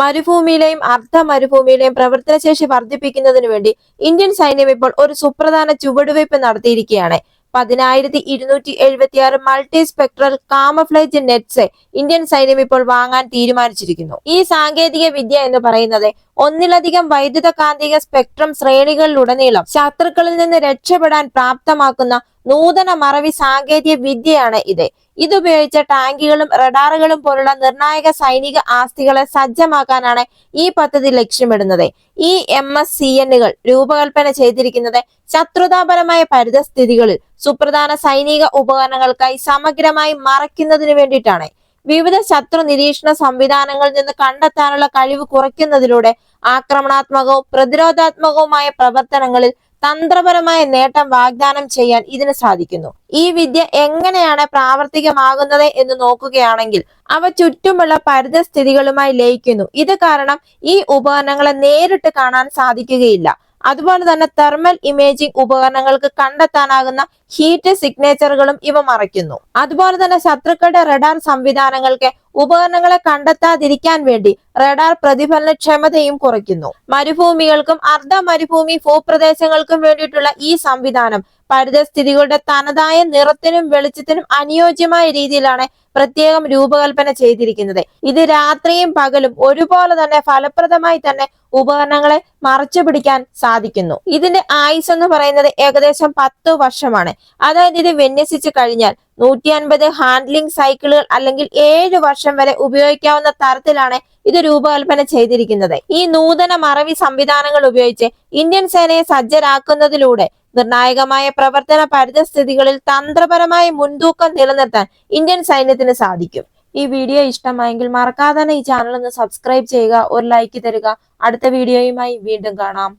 മരുഭൂമിയിലെയും അർദ്ധ മരുഭൂമിയിലെയും പ്രവർത്തനശേഷി വർദ്ധിപ്പിക്കുന്നതിന് വേണ്ടി ഇന്ത്യൻ സൈന്യം ഇപ്പോൾ ഒരു സുപ്രധാന ചുവടുവയ്പ് നടത്തിയിരിക്കുകയാണ്. പതിനായിരത്തി ഇരുന്നൂറ്റി എഴുപത്തി ആറ് multi spectral camouflage nets Indian സൈന്യം ഇപ്പോൾ വാങ്ങാൻ തീരുമാനിച്ചിരിക്കുന്നു. ഈ സാങ്കേതിക വിദ്യ എന്ന് പറയുന്നത് ഒന്നിലധികം വൈദ്യുത കാന്തിക സ്പെക്ട്രം ശ്രേണികളിലുടനീളം ശത്രുക്കളിൽ നിന്ന് രക്ഷപ്പെടാൻ പ്രാപ്തമാക്കുന്ന നൂതന മറവി സാങ്കേതിക വിദ്യയാണ് ഇത്. ഇതുപയോഗിച്ച ടാങ്കുകളും റഡാറുകളും പോലുള്ള നിർണായക സൈനിക ആസ്തികളെ സജ്ജമാക്കാനാണ് ഈ പദ്ധതി ലക്ഷ്യമിടുന്നത്. ഈ എം എസ് സി എന്നുകൾ രൂപകൽപ്പന ചെയ്തിരിക്കുന്നത് ശത്രുതാപരമായ പരിതസ്ഥിതികളിൽ സുപ്രധാന സൈനിക ഉപകരണങ്ങൾക്കായി സമഗ്രമായി മറയ്ക്കുന്നതിന് വേണ്ടിയിട്ടാണ്. വിവിധ ശത്രു നിരീക്ഷണ സംവിധാനങ്ങളിൽ നിന്ന് കണ്ടെത്താനുള്ള കഴിവ് കുറയ്ക്കുന്നതിലൂടെ ആക്രമണാത്മകവും പ്രതിരോധാത്മകവുമായ പ്രവർത്തനങ്ങളിൽ തന്ത്രപരമായ നേട്ടം വാഗ്ദാനം ചെയ്യാൻ ഇതിന് സാധിക്കുന്നു. ഈ വിദ്യ എങ്ങനെയാണ് പ്രാവർത്തികമാകുന്നത് എന്ന് നോക്കുകയാണെങ്കിൽ അവ ചുറ്റുമുള്ള പരിതസ്ഥിതികളുമായി ലയിക്കുന്നു. ഇത് കാരണം ഈ ഉപകരണങ്ങളെ നേരിട്ട് കാണാൻ സാധിക്കുകയില്ല. അതുപോലെ തന്നെ തെർമൽ ഇമേജിംഗ് ഉപകരണങ്ങൾക്ക് കണ്ടെത്താനാകുന്ന ഹീറ്റ് സിഗ്നേച്ചറുകളും ഇവ മറയ്ക്കുന്നു. അതുപോലെ തന്നെ ശത്രുക്കളുടെ റഡാർ സംവിധാനങ്ങൾക്ക് ഉപകരണങ്ങളെ കണ്ടെത്താതിരിക്കാൻ വേണ്ടി റഡാർ പ്രതിഫലന ക്ഷമതയും കുറയ്ക്കുന്നു. മരുഭൂമികൾക്കും അർദ്ധ മരുഭൂമി ഭൂപ്രദേശങ്ങൾക്കും വേണ്ടിയിട്ടുള്ള ഈ സംവിധാനം പരിതസ്ഥിതികളുടെ തനതായ നിറത്തിനും വെളിച്ചത്തിനും അനുയോജ്യമായ രീതിയിലാണ് പ്രത്യേകം രൂപകൽപ്പന ചെയ്തിരിക്കുന്നത്. ഇത് രാത്രിയും പകലും ഒരുപോലെ തന്നെ ഫലപ്രദമായി തന്നെ ഉപകരണങ്ങളെ മറച്ചു പിടിക്കാൻ സാധിക്കുന്നു. ഇതിന്റെ ആയുസ് എന്ന് പറയുന്നത് ഏകദേശം പത്ത് വർഷമാണ്. അതായത് ഇത് വിന്യസിച്ചു കഴിഞ്ഞാൽ നൂറ്റി അൻപത് ഹാൻഡ്ലിംഗ് സൈക്കിളുകൾ അല്ലെങ്കിൽ ഏഴ് വർഷം വരെ ഉപയോഗിക്കാവുന്ന തരത്തിലാണ് ഇത് രൂപകൽപ്പന ചെയ്തിരിക്കുന്നത്. ഈ നൂതന മറവി സംവിധാനങ്ങൾ ഉപയോഗിച്ച് ഇന്ത്യൻ സേനയെ സജ്ജരാക്കുന്നതിലൂടെ നിർണായകമായ പ്രവർത്തന പരിതസ്ഥിതികളിൽ തന്ത്രപരമായ മുൻതൂക്കം നിലനിർത്താൻ ഇന്ത്യൻ സൈന്യത്തിന് സാധിക്കും. ഈ വീഡിയോ ഇഷ്ടമായെങ്കിൽ മറക്കാതെ ഈ ചാനൽ ഒന്ന് സബ്സ്ക്രൈബ് ചെയ്യുക ഒരു ലൈക്ക് തരിക. അടുത്ത വീഡിയോയുമായി വീണ്ടും കാണാം.